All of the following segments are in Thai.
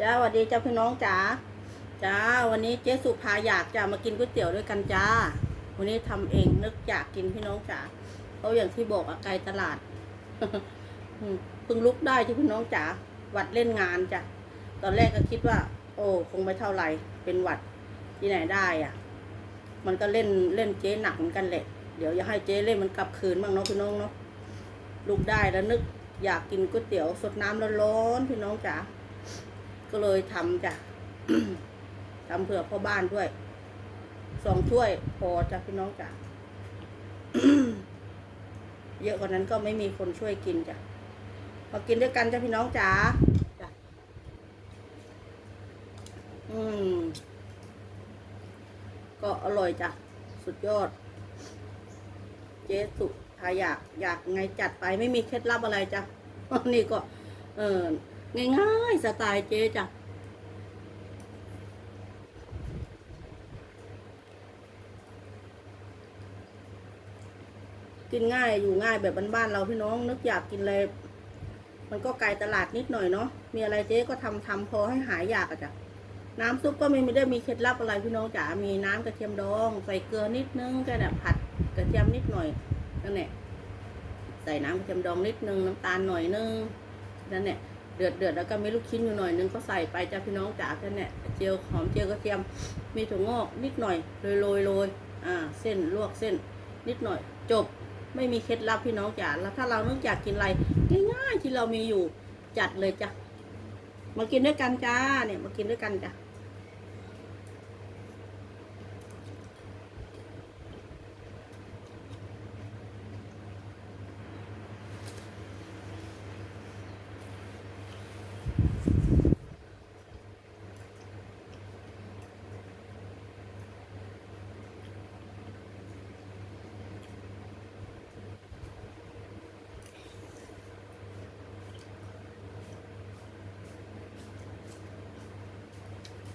จ้าสวัสดีเจ้าพี่น้องจ๋าจ้าวันนี้เจ๊สุภาอยากจะมากินก๋วยเตี๋ยวด้วยกันจ้า วันนี้ทำเองนึกอยากกินพี่น้องจ๋าเพราะอย่างที่บอกอะไกลตลาดเพิ่งลุกได้ที่พี่น้องจ๋าหวัดเล่นงานจ้ะตอนแรกก็คิดว่า โอ้คงไม่เท่าไหร่เป็นหวัดที่ไหนได้อะ มันก็เล่นเล่นเจ๊หนักเหมือนกันแหละเดี๋ยวอย่าให้เจ๊เล่นมันกลับคืนบ้างเนาะพี่น้องเนาะลุกได้แล้วนึกอยากกินก๋วยเตี๋ยวสดน้ำร้อนๆพี่น้องจ๋า ก็เลยทำจ้ะทำเผื่อพ่อบ้านด้วยสองถ้วยพอจ้ะพี่น้องจ้ะเยอะกว่านั้นก็ไม่มีคนช่วยกินจ้ะมากินด้วยกันจ้ะพี่น้องจ๋าจ้ะอืม ก็อร่อยจ้ะ สุดยอด เจ๊สุถ้าอยาก อยากไงจัดไปไม่มีเคล็ดลับอะไรจ้ะนี่ก็ เออ ง่ายๆสไตล์เจ๊จ้ะกินง่ายอยู่ง่ายแบบบ้านๆเราพี่น้อง นึกอยากกินอะไรมันก็ไกลตลาดนิดหน่อยเนาะมีอะไรเจ๊ก็ทำทำพอให้หายอยากอะจ้ะน้ำซุปก็ไม่ได้มีเคล็ดลับอะไรพี่น้องจ๋ามีน้ำกระเทียมดอง ใส่เกลือนิดนึงแค่นั้นผัดกระเทียมนิดหน่อยนั่นแหละใส่น้ำกระเทียมดองนิดนึงน้ำตาลหน่อยนึงนั่นแหละ เดือดเดือดแล้วก็มีลูกชิ้นอยู่หน่อยนึงก็ใส่ไปจ้าพี่น้องจ๋าแค่นั้นแหละเจียวหอมเจียวกระเทียม มีถั่วงอกนิดหน่อยโรยโรยโรยอ่าเส้นลวกเส้น นิดหน่อยจบไม่มีเคล็ดลับพี่น้องจ๋าแล้วถ้าเรานึกอยากกินอะไรง่ายๆที่เรามีอยู่จัดเลยจ้ะมากินด้วยกันจ้าเนี่ยมากินด้วยกันจ้ะ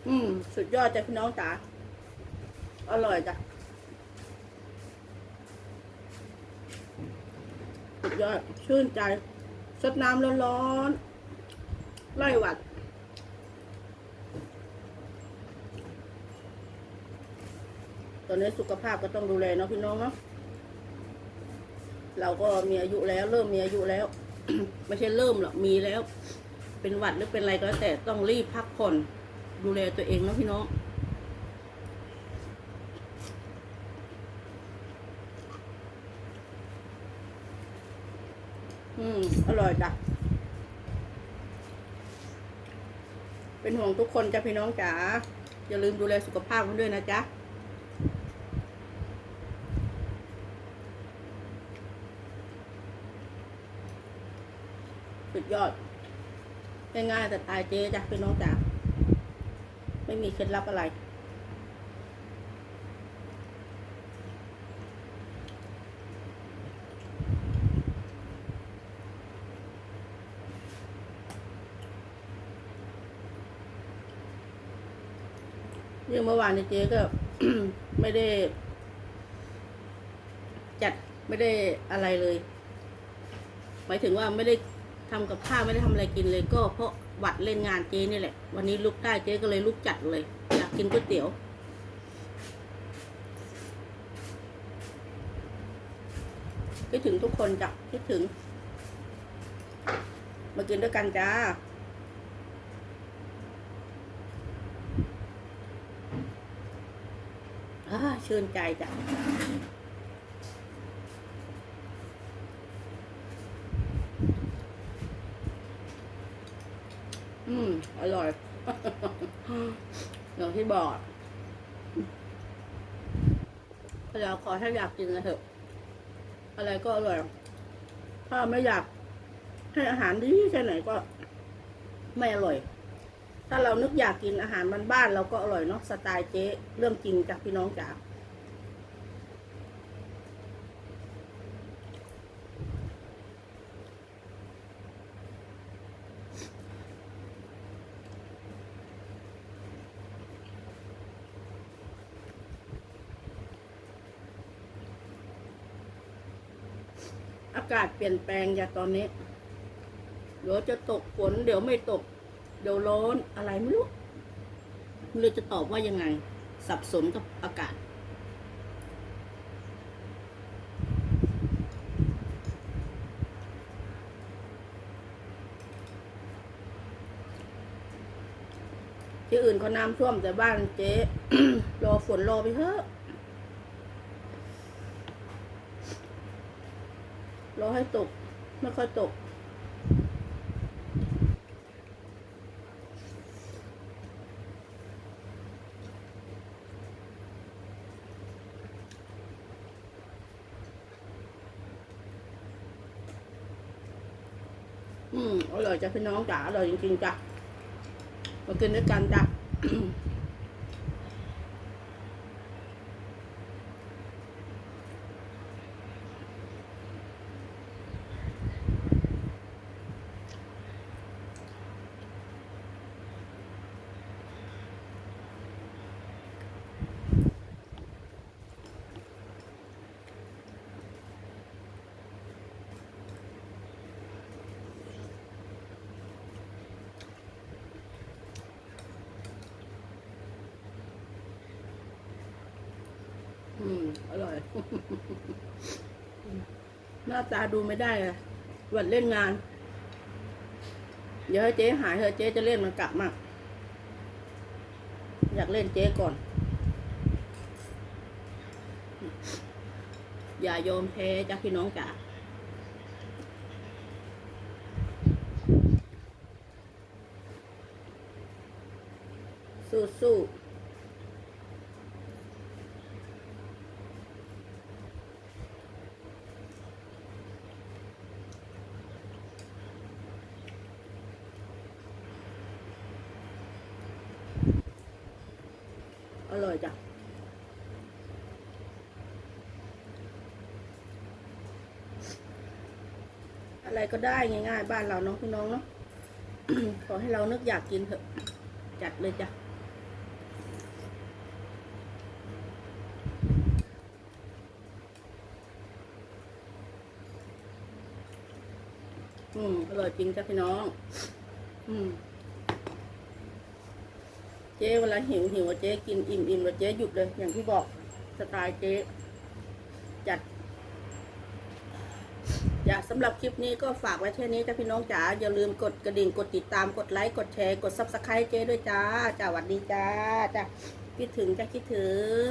อืม สุดยอดจ้ะพี่น้องจ๋าอร่อยจ้ะ สุดยอด ชื่นใจสดน้ำร้อนๆ ไล่หวัดตอนนี้สุขภาพก็ต้องดูแลเนาะพี่น้องเนาะเราก็มีอายุแล้วเริ่มมีอายุแล้ว ไม่ใช่เริ่มหรอกมีแล้ว เป็นหวัดหรือเป็นอะไรก็แล้วแต่ต้องรีบพักผ่อนดูแลตัวเองนะพี่น้องอืมอร่อยจ้ะ เป็นห่วงทุกคนจ้ะพี่น้องจ๋าอย่าลืมดูแลสุขภาพกันด้วยนะจ๊ะสุดยอดง่ายๆแต่ตายเจ๊จ้ะพี่น้องจ๋าไม่มีเคล็ดลับอะไร รื่องเมื่อวานนี้เจ๊ก็ไม่ได้ จัดไม่ได้อะไรเลยหมายถึงว่าไม่ได้ทำกับข้าวไม่ได้ทำอะไรกินเลยก็เพราะหวัดเล่นงานเจ๊นี่แหละ วันนี้ลุกได้เจ๊ก็เลยลุกจัดเลย อยากกินก๋วยเตี๋ยวคิดถึงทุกคนจ้ะคิดถึง มากินด้วยกันจ้า ชื่นใจจ้ะอืม อร่อยอย่างที่บอกเราขอถ้าอยากกินนะเถอะ อะไรก็อร่อย ถ้าไม่อยากให้อาหารดีแค่ไหนก็ ไม่อร่อย ถ้าเรานึกอยากกินอาหารบ้านๆเราก็อร่อยเนาะสไตล์เจ๊เรื่องจริงจากพี่น้องจ๋า อากาศเปลี่ยนแปลงจาตอนนี้ เดี๋ยวจะตกฝน เดี๋ยวไม่ตก เดี๋ยวร้อนอะไรไม่รู้ไม่รู้จะตอบว่ายังไง สับสนกับอากาศ ที่อื่นเขาน้ำท่วมแต่บ้านเจ๊รอฝนรอไปเถอะ รอให้ตก ไม่ค่อยตก อืมอร่อยจ้ะพี่น้องจ๋าอร่อยจริงๆจ้ะมากินด้วยกันจ้ะ อืม อร่อย หน้าตาดูไม่ได้เลยวันเล่นงาน เดี๋ยวให้เจ๊หายเถอะเจ๊จะเล่นมันกลับมากอยากเล่นเจ๊ก่อน อย่ายอมแพ้จ้ะพี่น้องจ๋าสู้สู้ ร่อยจ้ะอะไรก็ได้ง่ายๆ บ้านเราเนาะพี่น้องเนาะขอให้เรานึกอยากกินเถอะ จัดเลยจ้ะอืมอร่อยจริงจ้ะพี่น้อง อืม จ๊เวลาหิวหิวเจ๊กินอิ่มอิ่มแล้วเจ๊หยุดเลย อย่างที่บอกสไตล์เจ๊จัดอย่าสำหรับคลิปนี้ก็ฝากไว้แค่นี้จ้าพี่น้องจ๋าอย่าลืมกดกระดิ่งกดติดตามกดไลค์กดแชร์กดซับสไครต์เจ๊ด้วยจ้าจ้าสวัสดีจ้าจ้าคิดถึงจ้าคิดถึง